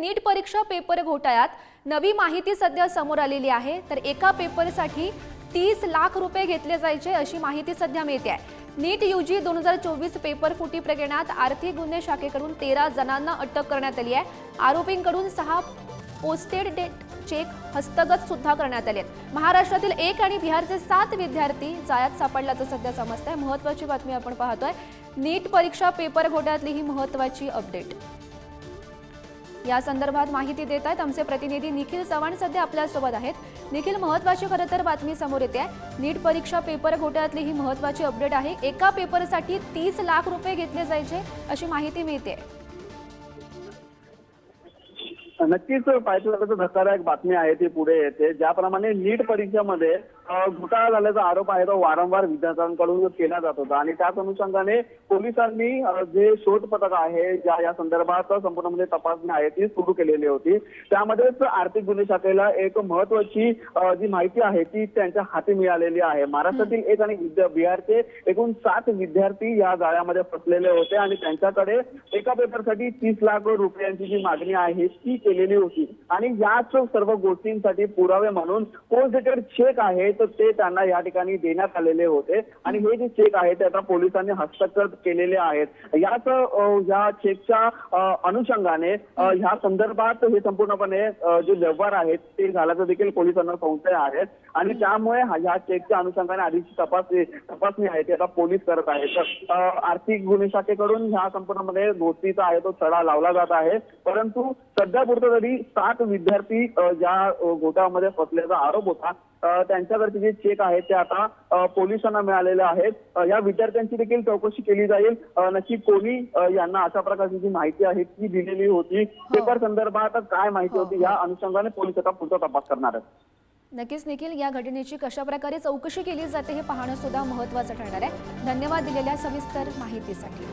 नीट परीक्षा पेपर घोटाळ्यात नवी माहिती सध्या समोर आलेली आहे. तर एका पेपरसाठी तीस लाख रुपये घेतले जायचे अशी माहिती सध्या मिळते आहे. नीट यू जी दोन हजार चोवीस पेपर फुटी प्रकरणात आर्थिक गुन्हे शाखेकडून तेरा जणांना अटक करण्यात आली आहे. आरोपींकडून सहा पोस्टेड डेट चेक हस्तगत सुद्धा करण्यात आले आहेत. महाराष्ट्रातील एक आणि बिहारचे सात विद्यार्थी जाळ्यात सापडल्याचं सध्या समजत आहे महत्वाची बातमी आपण पाहतोय. नीट परीक्षा पेपर घोटाळ्यातली ही महत्वाची अपडेट. या संदर्भात माहिती देत आहेत आमचे प्रतिनिधी निखिल चव्हाण सध्या आपल्यासोबत आहेत. निखिल महत्वाची खरं तर बातमी समोर येते आहे. नीट परीक्षा पेपर घोटाळ्यातली ही महत्वाची अपडेट आहे. एका पेपरसाठी तीस लाख रुपये घेतले जायचे अशी माहिती मिळते नक्कीच पाहिजे धक्कादायक बातमी आहे ती पुढे येते. ज्याप्रमाणे नीट परीक्षेमध्ये घोटाळा झाल्याचा आरोप आहे तो वारंवार विद्यार्थ्यांकडून केला जात होता. आणि त्याच अनुषंगाने पोलिसांनी जे शोध पथक आहे ज्या या संदर्भात संपूर्ण म्हणजे तपासणी आहे ती सुरू केलेली होती. त्यामध्येच आर्थिक गुन्हे शाखेला एक महत्वाची जी माहिती आहे ती त्यांच्या हाती मिळालेली आहे. महाराष्ट्रातील एक आणि विद्या- बिहारचे एकूण सात विद्यार्थी या जाळ्यामध्ये फसलेले होते. आणि त्यांच्याकडे एका पेपरसाठी तीस लाख रुपयांची जी मागणी आहे ती केलेली होती. आणि याच सर्व गोष्टींसाठी पुरावे म्हणून पोस्ट चेक आहे तर ते त्यांना या ठिकाणी देण्यात आलेले होते. आणि हे जे चेक आहे ते आता पोलिसांनी हस्तगत केलेले आहेत. याच या चेकच्या अनुषंगाने ह्या संदर्भात हे संपूर्णपणे जे व्यवहार आहेत ते झाल्याचं देखील पोलिसांना संशय आहेत आणि त्यामुळे ह्या चेकच्या अनुषंगाने आधीची तपासणी तपासणी आहे ती आता पोलीस करत आहेत तर, आर्थिक गुन्हे शाखेकडून ह्या संपूर्णमध्ये गोष्टीचा आहे तो चढा लावला जात आहे. परंतु सध्या पुरतं तरी सात विद्यार्थी ज्या घोटाळ्यामध्ये फसल्याचा आरोप होता त्यांच्याकडचे जे चेक आहेत ते आता पोलिसांना मिळालेले आहेत. या विद्यार्थ्यांची देखील चौकशी केली जाईल. नक्की कोणी यांना अशा प्रकारची जी माहिती आहे ती दिलेली होती. पेपर संदर्भात काय माहिती होती या अनुषंगाने पोलीस आता पुढचा तपास करणार आहेत. नक्कीच निखिल या घटनेची कशा प्रकारे चौकशी केली जाते हे पाहणं सुद्धा महत्वाचं ठरणार आहे. धन्यवाद दिलेल्या सविस्तर माहितीसाठी.